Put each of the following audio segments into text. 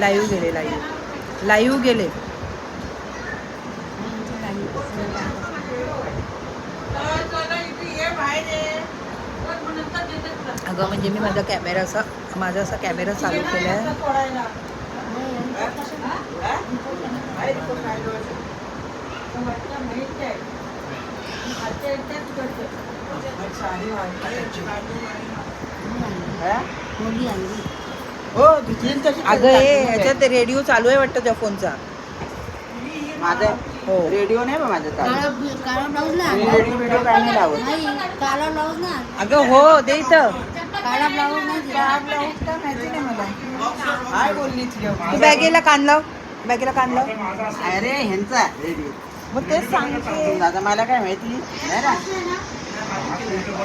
Live गेले live. Live गेले. अगं म्हणजे मी माझा कॅमेरा असा माझा असा कॅमेरा चालू केला आहे मुली आणली. हो तशी अगं हे ह्याच्यात रेडिओ चालू आहे वाटतं त्या फोनचा. माझा हो. रेडिओ नाही बा माझा चालू. काळा काळा ब्लाऊज ना? मी रेडिओ बिडिओ काय नाही लावत. नाही काळा ब्लाऊज ना? अगं हो दे इथं. काळा ब्लाऊज नाही दिला. काय माहिती नाही मला. काय बोलली तू बॅगेला कान लाव. बॅगेला कान लाव. अरे ह्यांचा रेडिओ. मग तेच सांगते. दादा मला काय माहिती? नाही ना?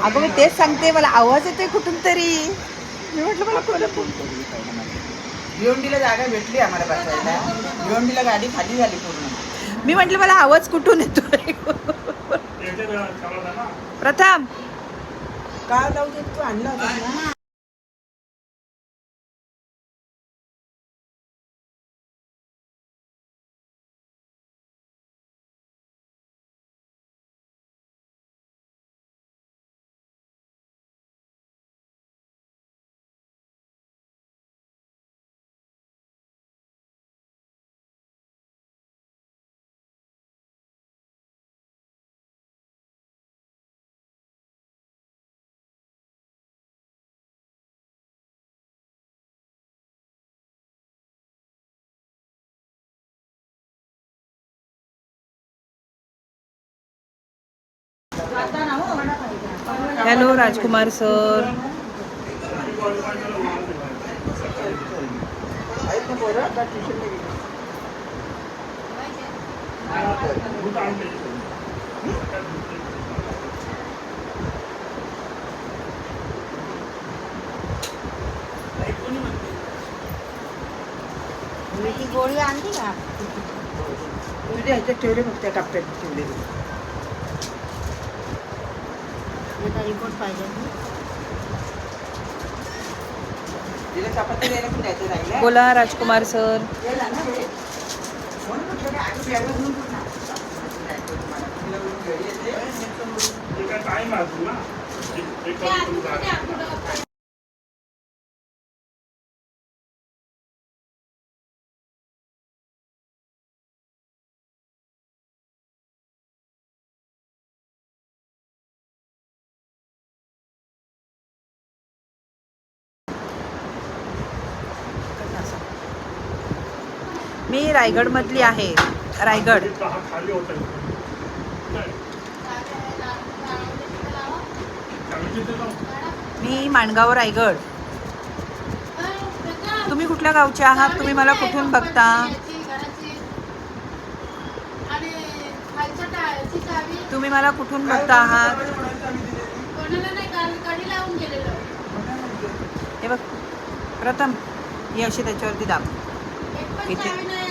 अगं मी तेच सांगते. मला आवाज येतोय कुठून तरी. मी म्हटलं मला फोन. भिवंडीला जागा भेटली आम्हाला बसायला. भिवंडीला गाडी खाली झाली पूर्ण. मी म्हटलं मला आवाज कुठून येतोय प्रथम. काय दे तू आणला होता हॅलो राजकुमार सर. गोळी आणली का? तुझ्या ह्याच्यात ठेवले फक्त त्या कप्प्यात ठेवले. आता रिपोर्ट पाहिजे बोला राजकुमार सर. गेला रायगडमधली आहे. रायगड. मी माणगाव रायगड. तुम्ही कुठल्या गावचे आहात? तुम्ही मला कुठून बघता? तुम्ही मला कुठून बघता आहात? हे बघ प्रथम ही अशी त्याच्यावरती दाब. इथे.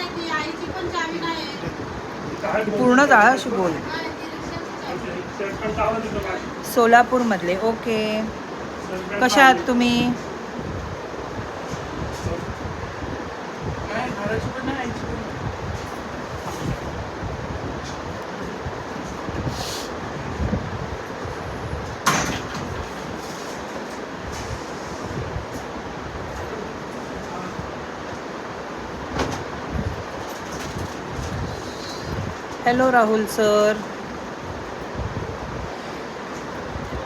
पूर्ण जाळा अशी बोल? सोलापूरमधले ओके. कशा आहात तुम्ही काय, घराची पण नाही, आईची पण नाही. Hello Rahul sir.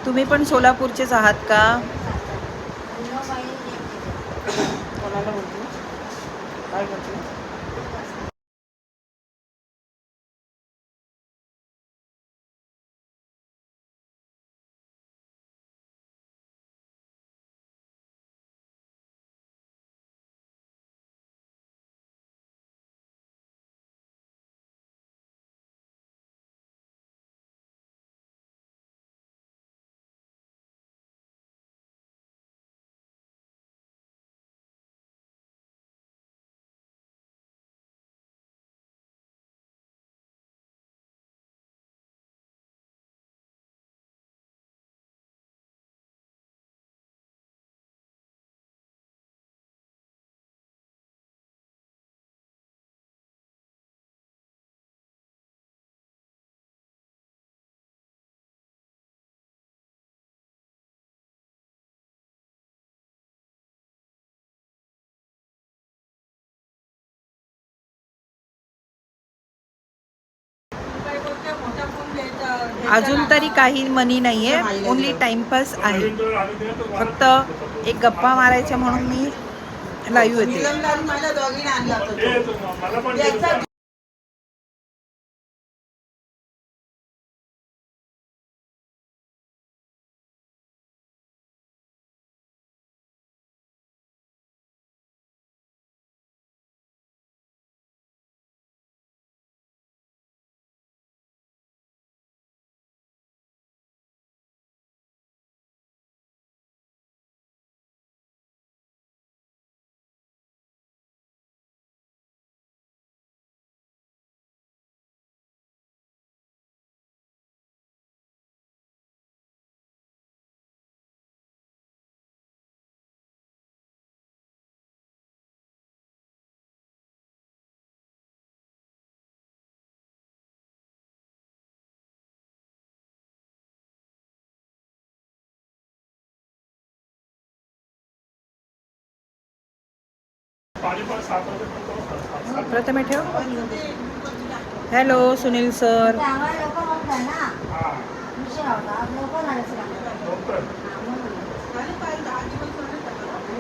तुम्ही पण सोलापूरचेच आहात का? कोणाला बोलतो? काय करतो? अजून तरी काही मनी नाही आहे ओनली टाइमपास आहे. फक्त एक गप्पा मारायच्या म्हणून मी लाईव्ह होते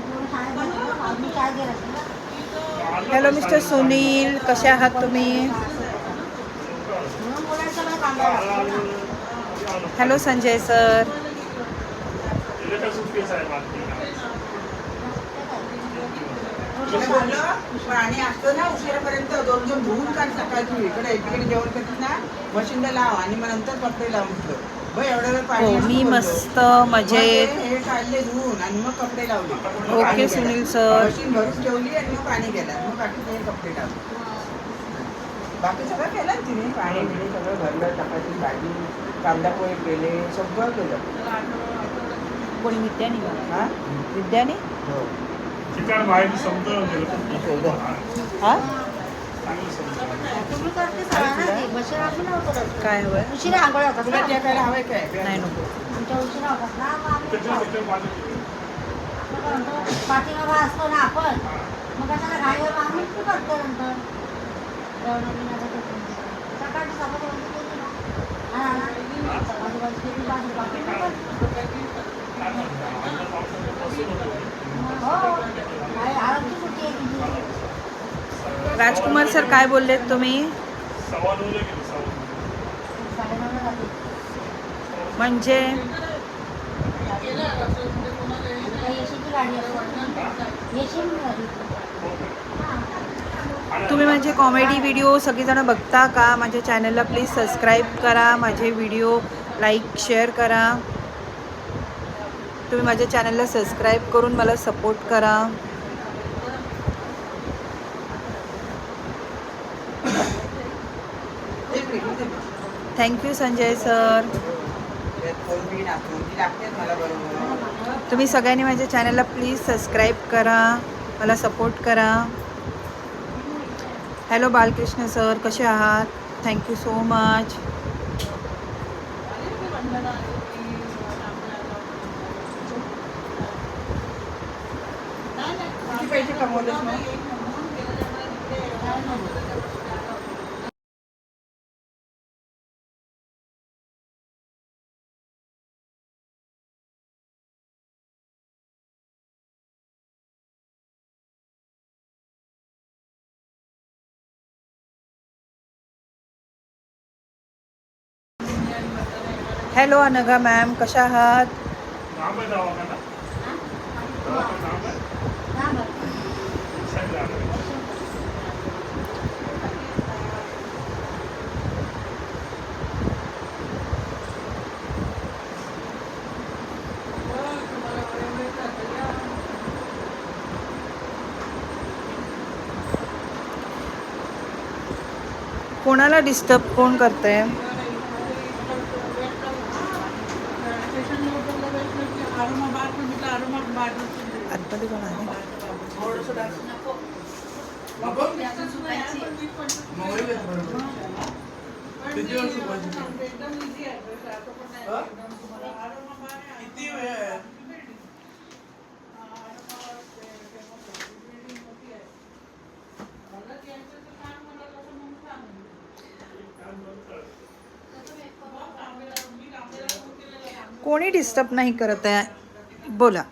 आम्ही शाळेत गेलो असेल ना. Hello mister Sunil. कसे आहात तुम्ही. हॅलो संजय सर तिथे काय सुटकेस आहे बातमी तिला बोललं, पण आणि असतं ना उशिरापर्यंत दोन दोन धुवून काढ सकाळी तू इकडे एकीकडे जेवण करत ना मशीनला लाव आणि मग नंतर कपडे लाव म्हटलं बघ एवढा वेळ पाणी हो मी. मस्त मजेत ते हे काढले धुवून आणि मग कपडे लावले. ओके, पाणी सुनील. सर. मशीन भरून ठेवली आणि मग पाणी गेलं. मग बाकी ते कपडे लावले बाकी सगळं केलं ना तिने? पाणी बिणी सगळं भरलं चपाती भाजी कांदा पोहे केले सगळं केलं. कोणी विद्यानी हा? विद्यानी? हो. ठिकाण बाहेर हा? करत. काय हवंय? उशिरा आंघोळ होतात नाही नको. आमच्या उशिरा होतात ना पाठीमागं असतो ना आपण. मग कशाला घाईवर आम्ही करतो नंतर. सकाळची चपाती केली ना. हा, केली. हो. राजकुमार सर काय बोललेत तुम्ही? म्हणजे? तुम्ही माझे कॉमेडी व्हिडिओ सगळीजणं बघता का? माझ्या चॅनलला प्लीज सबस्क्राईब करा. माझे व्हिडिओ लाईक शेअर करा. तुम्ही माझ्या चॅनलला सबस्क्राईब करून मला सपोर्ट करा एक मिनिट, एक मिनिट. थँक्यू संजय सर तुम्ही सगळ्यांनी माझ्या चॅनलला प्लीज सबस्क्राईब करा. मला सपोर्ट करा. हॅलो बालकृष्ण सर कसे आहात? Thank you so much hello Anagha ma'am कशा आहात कोणाला डिस्टर्ब कोण करतंय आतमध्ये कोण आहे मोबाईल आहेत बरोबर. किती वर्ष पाहिजे? कधी किती आहे कोणी डिस्टर्ब नाही करत आहे. बोला.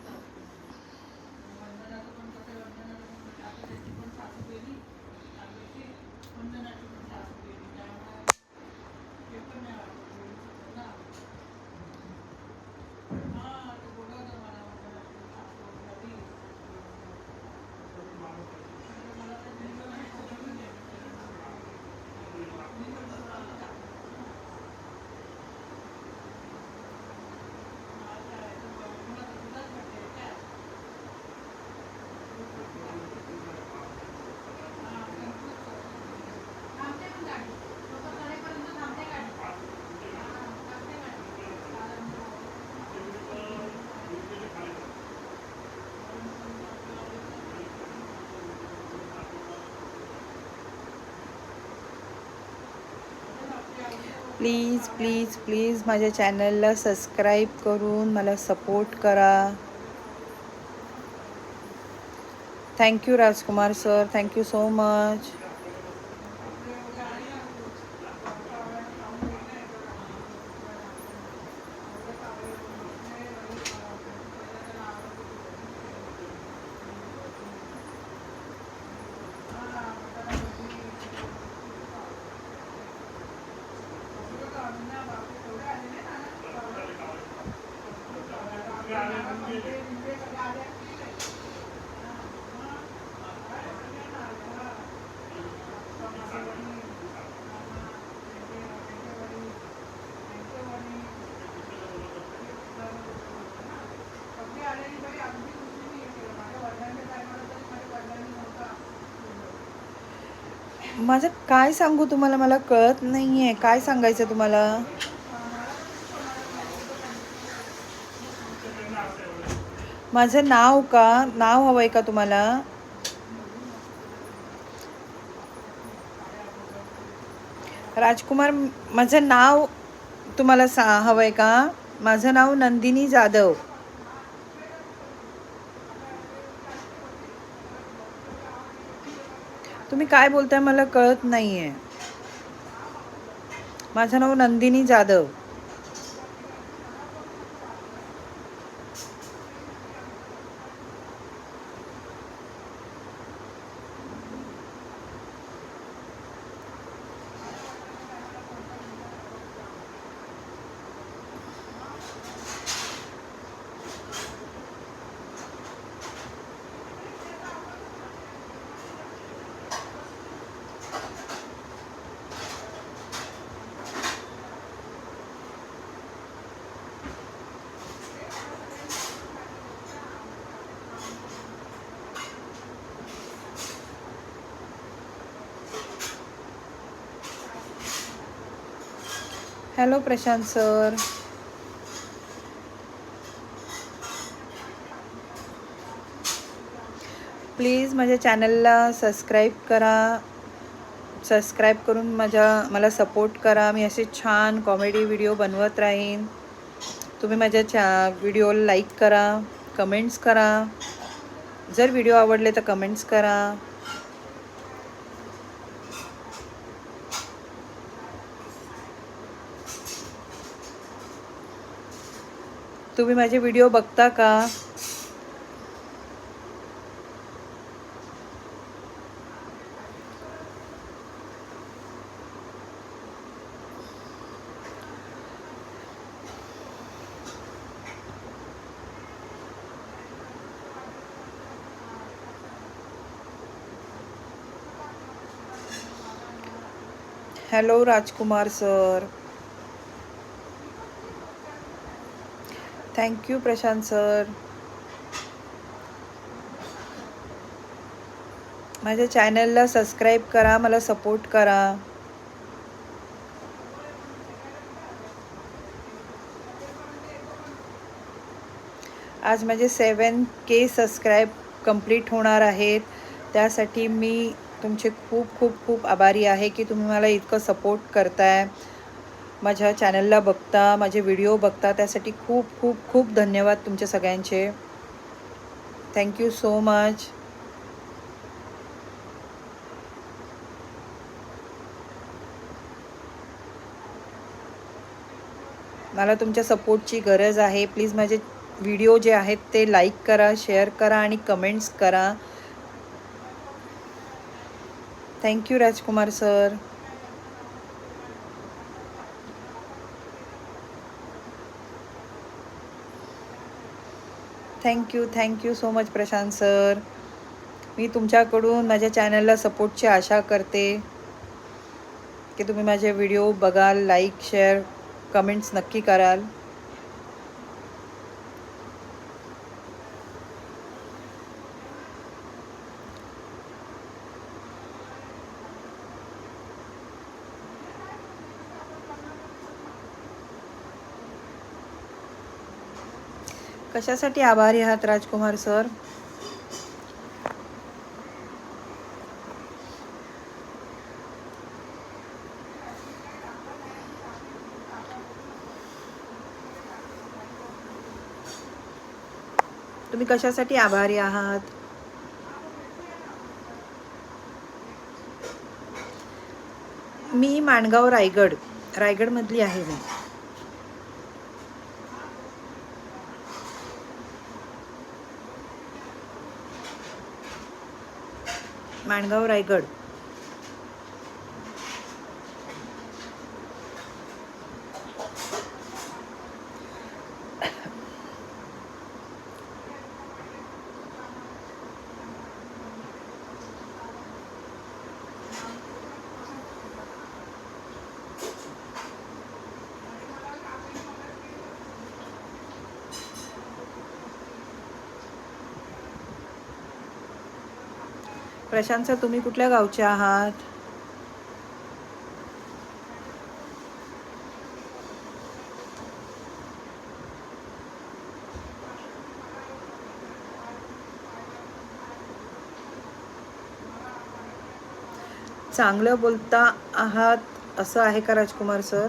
प्लीज प्लीज प्लीज माझ्या चॅनलला सबस्क्राईब करून मला सपोर्ट करा. Thank you Rajkumar sir. Thank you so much माझं काय सांगू तुम्हाला? मला कळत नाही आहे काय सांगायचं तुम्हाला? माझं नाव का? नाव हवं आहे का तुम्हाला? राजकुमार माझं नाव तुम्हाला सा हवं आहे का? माझं नाव नंदिनी जाधव. तुम्ही काय बोलताय मला कळत नाही आहे माझं नाव Nandini Jadhav. Hello Prashant sir. Please माझ्या चॅनलला सबस्क्राईब करा. सबस्क्राईब करून माझ्या मला सपोर्ट करा. मी असे छान कॉमेडी व्हिडिओ बनवत राहीन. तुम्ही माझ्या चॅ व्हिडिओला लाईक करा कमेंट्स करा. जर व्हिडिओ आवडले तर कमेंट्स करा. तुम्ही माझे व्हिडिओ बघता का? Hello Rajkumar sir thank you Prashant sir माझ्या चॅनलला सबस्क्राईब करा मला सपोर्ट करा. आज माझे सेवन के सबस्क्राईब कंप्लीट होणार आहेत. त्यासाठी मी तुमचे खूप खूप खूप आभारी आहे की तुम्ही मला इतकं सपोर्ट करताय. माझ्या चॅनलला बघता माझे व्हिडिओ बघता त्यासाठी खूप खूप खूप धन्यवाद तुमच्या सगळ्यांचे. थँक्यू सो मच मला तुमच्या सपोर्टची गरज आहे. प्लीज माझे व्हिडिओ जे आहेत ते लाईक करा शेअर करा आणि कमेंट्स करा. Thank you Rajkumar sir thank you thank you so much Prashant sir मी तुमच्याकडून माझ्या चॅनलला सपोर्टची आशा करते. की तुम्ही माझे व्हिडिओ बघाल लाईक शेअर कमेंट्स नक्की कराल. कशासाठी आभारी आहात राजकुमार सर? तुम्ही कशासाठी आभारी आहात? मी माणगाव रायगड रायगडमधली आहे मी. माणगाव रायगड. प्रशांत सर तुम्ही कुठल्या गावचे आहात? चांगलं बोलता आहात असं आहे का Rajkumar sir?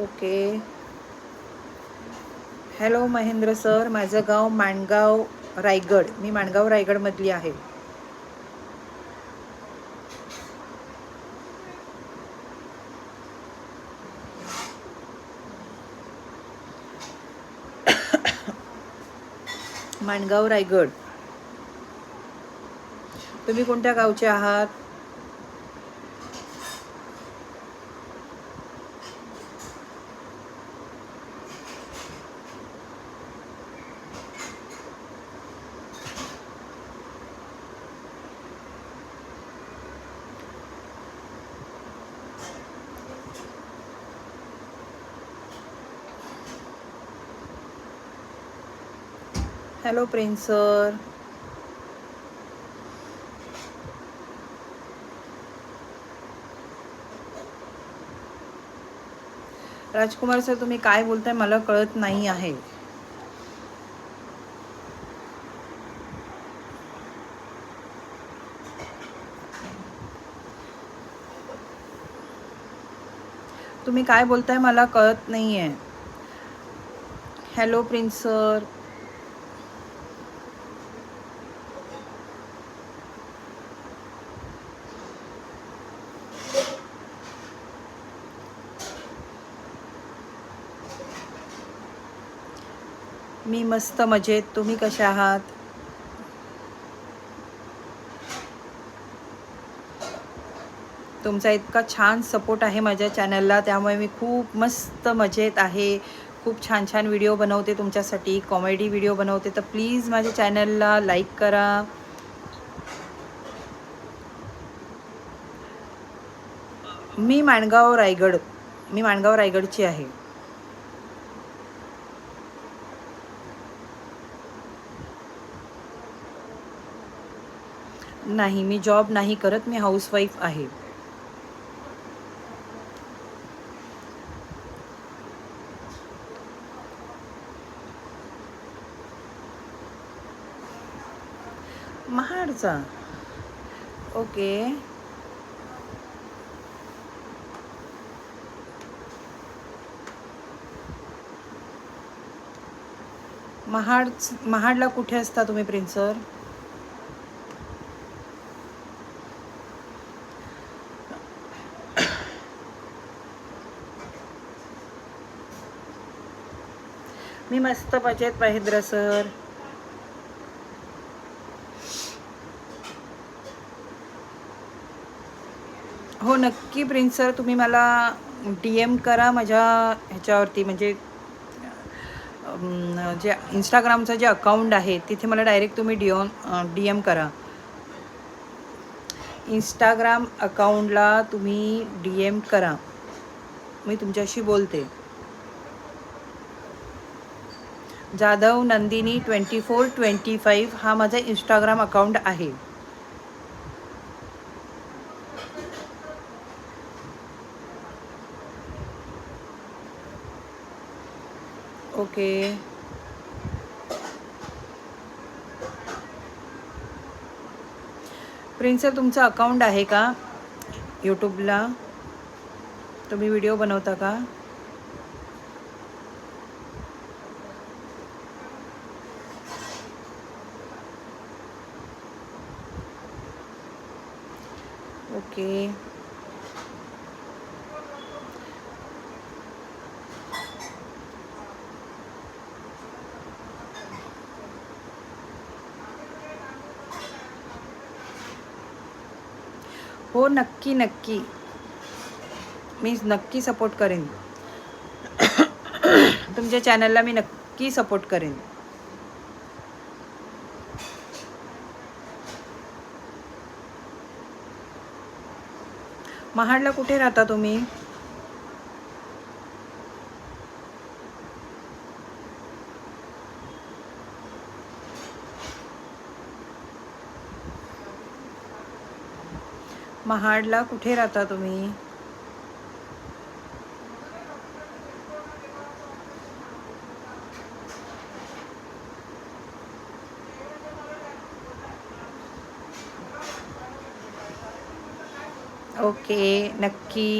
Okay. Hello Mahendra sir माझं गाव माणगाव रायगड. मी माणगाव रायगडमधली आहे. माणगाव रायगड. तुम्ही कोणत्या गावचे आहात? Hello prince sir Rajkumar sir तुम्ही काय बोलताय मला कळत नाही आहे. तुम्ही काय बोलताय मला कळत नाही आहे हॅलो प्रिन्स मी मस्त मजेत. तुम्ही कशा आहात? तुमचा इतका छान सपोर्ट आहे माझ्या चॅनलला त्यामुळे मी खूप मस्त मजेत आहे. खूप छान छान व्हिडिओ बनवते तुमच्यासाठी. कॉमेडी व्हिडिओ बनवते. तर प्लीज माझ्या चॅनलला लाईक करा. मी माणगाव रायगड. मी माणगाव रायगडची आहे. नाही मी जॉब नाही करत मी हाऊसवाईफ आहे. महाडचा. ओके. महाड महाडला कुठे असता तुम्ही प्रिन्सर मी मस्त मजेत महेंद्र सर. हो नक्की प्रिन्स सर तुम्ही मला डी एम करा माझ्या ह्याच्यावरती. म्हणजे जे इंस्टाग्रामचं जे अकाउंट आहे तिथे मला डायरेक्ट तुम्ही डी डी एम करा. इंस्टाग्राम अकाउंटला तुम्ही डी एम करा. मी तुमच्याशी बोलते. Jadhav Nandini twenty four twenty five हा माझा इंस्टाग्राम अकाउंट आहे. ओके. प्रिन्सर तुमचं अकाउंट आहे का? यूट्यूबला तुम्ही व्हिडिओ बनवता का? ओके. हो नक्की नक्की. मी नक्की सपोर्ट करेन. तुमच्या चॅनलला मी नक्की सपोर्ट करेन. महाडला कुठे राहता तुम्ही? महाडला कुठे राहता तुम्ही? ओके नक्की.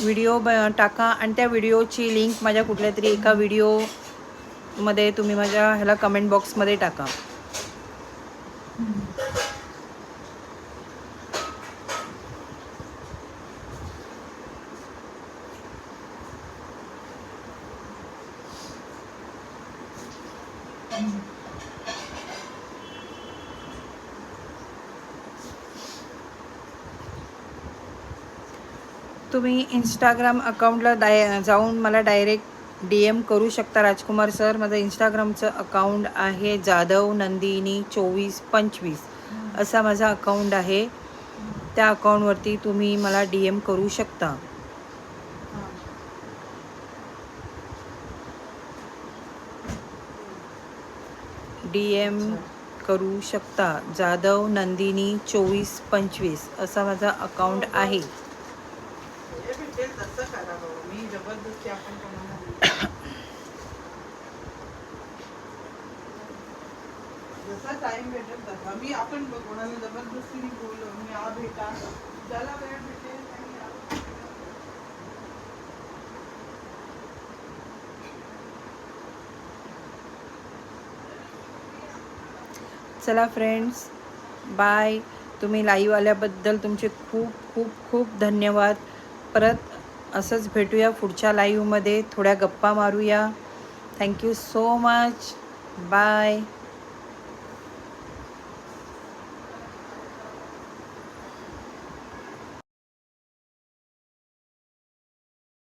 व्हिडिओ ब टाका आणि त्या व्हिडिओची लिंक माझ्या कुठल्या तरी एका व्हिडिओमध्ये तुम्ही माझ्या ह्याला कमेंट बॉक्समध्ये टाका. तुम्ही इंस्टाग्राम अकाउंटला डाय जाऊन मला डायरेक्ट डी एम करू शकता राजकुमार सर. माझं इंस्टाग्रामचं अकाउंट आहे जाधव नंदिनी चोवीस पंचवीस. असा माझा अकाउंट आहे. त्या अकाउंटवरती तुम्ही मला डी एम करू शकता. डी एम करू शकता जाधव नंदिनी चोवीस पंचवीस. असा माझा अकाउंट आहे. तसं करा मी जबरदस्ती आपण कोणाला जसा टाइम भेटेल तसा. मी आपण कोणाला जबरदस्तीने बोललो. मी आ भेटा. ज्याला वेळ भेटेल चला फ्रेंड्स बाय तुम्ही लाईव्ह आल्याबद्दल तुमचे खूप खूप खूप धन्यवाद. परत असंच भेटूया पुढच्या लाईव्हमध्ये थोड्या गप्पा मारूया. Thank you so much bye